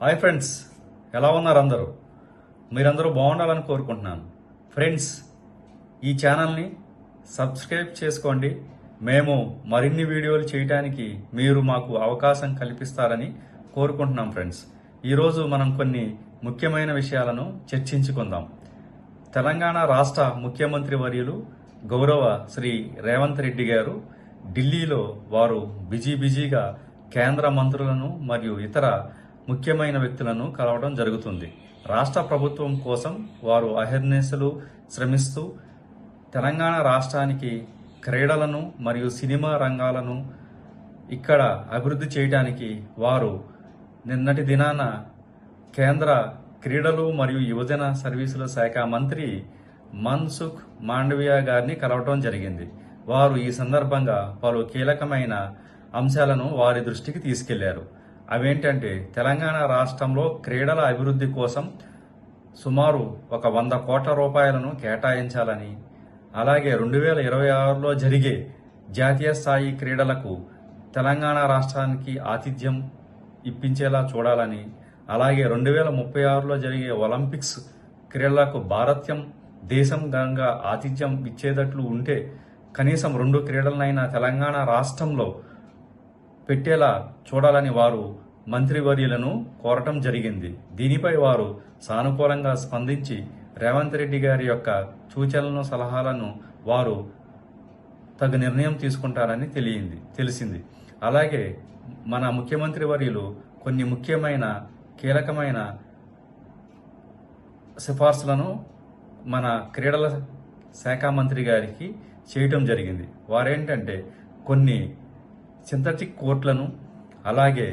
Hi friends ఎలా ఉన్నారు అందరూ? మీరందరూ బాగుండాలని కోరుకుంటున్నాను. ఫ్రెండ్స్ ఈ ఛానల్ని సబ్స్క్రైబ్ చేసుకోండి. మేము మరిన్ని వీడియోలు చేయడానికి మీరు మాకు అవకాశం కల్పిస్తారని కోరుకుంటున్నాం ఫ్రెండ్స్. ఈరోజు మనం కొన్ని ముఖ్యమైన విషయాలను చర్చించుకుందాం. తెలంగాణ రాష్ట్ర ముఖ్యమంత్రి వర్యులు గౌరవ శ్రీ రేవంత్ రెడ్డి గారు ఢిల్లీలో వారు బిజీ బిజీగా కేంద్ర మంత్రులను మరియు ఇతర ముఖ్యమైన వ్యక్తులను కలవడం జరుగుతుంది. రాష్ట్ర ప్రభుత్వం కోసం వారు అహర్నిశలు శ్రమిస్తూ తెలంగాణ రాష్ట్రానికి క్రీడలను మరియు సినిమా రంగాలను ఇక్కడ అభివృద్ధి చేయడానికి వారు నిన్నటి దినాన కేంద్ర క్రీడలు మరియు యువజన సర్వీసుల శాఖ మంత్రి మన్సుఖ్ మాండవియా గారిని కలవడం జరిగింది. వారు ఈ సందర్భంగా పలు కీలకమైన అంశాలను వారి దృష్టికి తీసుకెళ్ళారు. అవేంటంటే తెలంగాణ రాష్ట్రంలో క్రీడల అభివృద్ధి కోసం సుమారు ఒక వంద కోట్ల రూపాయలను కేటాయించాలని అలాగే రెండు వేల ఇరవై ఆరులో జరిగే జాతీయ స్థాయి క్రీడలకు తెలంగాణ రాష్ట్రానికి ఆతిథ్యం ఇప్పించేలా చూడాలని అలాగే రెండు వేల ముప్పై ఆరులో జరిగే ఒలింపిక్స్ క్రీడలకు భారత్యం దేశం గంగా ఆతిథ్యం ఇచ్చేటట్లు ఉంటే కనీసం రెండు క్రీడలనైనా తెలంగాణ రాష్ట్రంలో పెట్టేలా చూడాలని వారు మంత్రివర్యులను కోరటం జరిగింది. దీనిపై వారు సానుకూలంగా స్పందించి రేవంత్ రెడ్డి గారి యొక్క సూచనలను సలహాలను వారు తగు నిర్ణయం తీసుకుంటారని తెలియంది తెలిసింది. అలాగే మన ముఖ్యమంత్రి వర్యులు కొన్ని ముఖ్యమైన కీలకమైన సిఫార్సులను మన క్రీడల శాఖ మంత్రి గారికి చేయటం జరిగింది. వారేంటంటే కొన్ని సింథటిక్ కోర్టులను అలాగే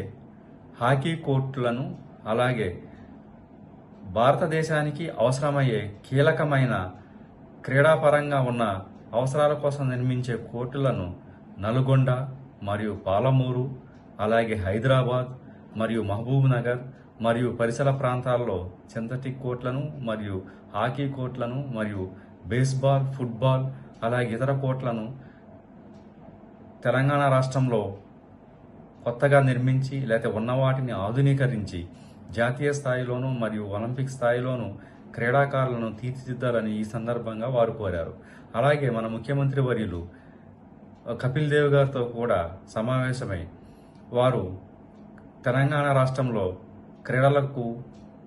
హాకీ కోర్టులను అలాగే భారతదేశానికి అవసరమయ్యే కీలకమైన క్రీడాపరంగా ఉన్న అవసరాల కోసం నిర్మించే కోర్టులను నల్గొండ మరియు పాలమూరు అలాగే హైదరాబాద్ మరియు మహబూబ్ నగర్ మరియు పరిసర ప్రాంతాల్లో సింథటిక్ కోర్టులను మరియు హాకీ కోర్టులను మరియు బేస్బాల్ ఫుట్బాల్ అలాగే ఇతర కోట్లను తెలంగాణ రాష్ట్రంలో కొత్తగా నిర్మించి లేకపోతే ఉన్న వాటిని ఆధునీకరించి జాతీయ స్థాయిలోనూ మరియు ఒలింపిక్ స్థాయిలోనూ క్రీడాకారులను తీర్చిదిద్దాలని ఈ సందర్భంగా వారు కోరారు. అలాగే మన ముఖ్యమంత్రి వర్యులు కపిల్ దేవ్ గారితో కూడా సమావేశమై వారు తెలంగాణ రాష్ట్రంలో క్రీడలకు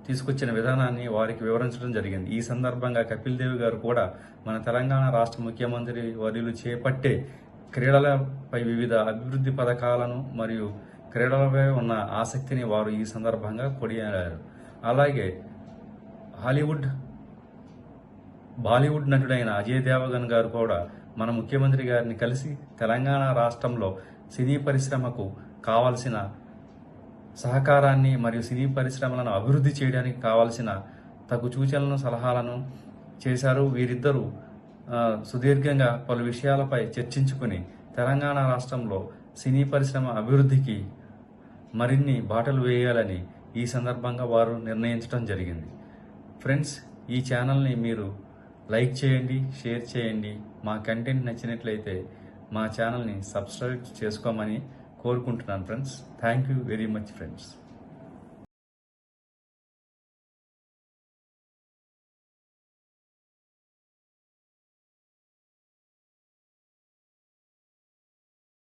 తీసుకొచ్చిన విధానాన్ని వారికి వివరించడం జరిగింది. ఈ సందర్భంగా కపిల్ దేవ్ గారు కూడా మన తెలంగాణ రాష్ట్ర ముఖ్యమంత్రి వర్యులు చేపట్టే క్రీడలపై వివిధ అభివృద్ధి పథకాలను మరియు క్రీడలపై ఉన్న ఆసక్తిని వారు ఈ సందర్భంగా కొనియాడారు. అలాగే హాలీవుడ్ బాలీవుడ్ నటుడైన అజయ్ దేవగన్ గారు కూడా మన ముఖ్యమంత్రి గారిని కలిసి తెలంగాణ రాష్ట్రంలో సినీ పరిశ్రమకు కావాల్సిన సహకారాన్ని మరియు సినీ పరిశ్రమలను అభివృద్ధి చేయడానికి కావాల్సిన తగు సూచనలను సలహాలను చేశారు. వీరిద్దరూ సుదీర్ఘంగా పలు విషయాలపై చర్చించుకుని తెలంగాణ రాష్ట్రంలో సినీ పరిశ్రమ అభివృద్ధికి మరిన్ని బాటలు వేయాలని ఈ సందర్భంగా వారు నిర్ణయించడం జరిగింది. ఫ్రెండ్స్ ఈ ఛానల్ని మీరు లైక్ చేయండి షేర్ చేయండి. మా కంటెంట్ నచ్చినట్లయితే మా ఛానల్ని సబ్స్క్రైబ్ చేసుకోమని కోరుకుంటున్నాను friends thank you very much friends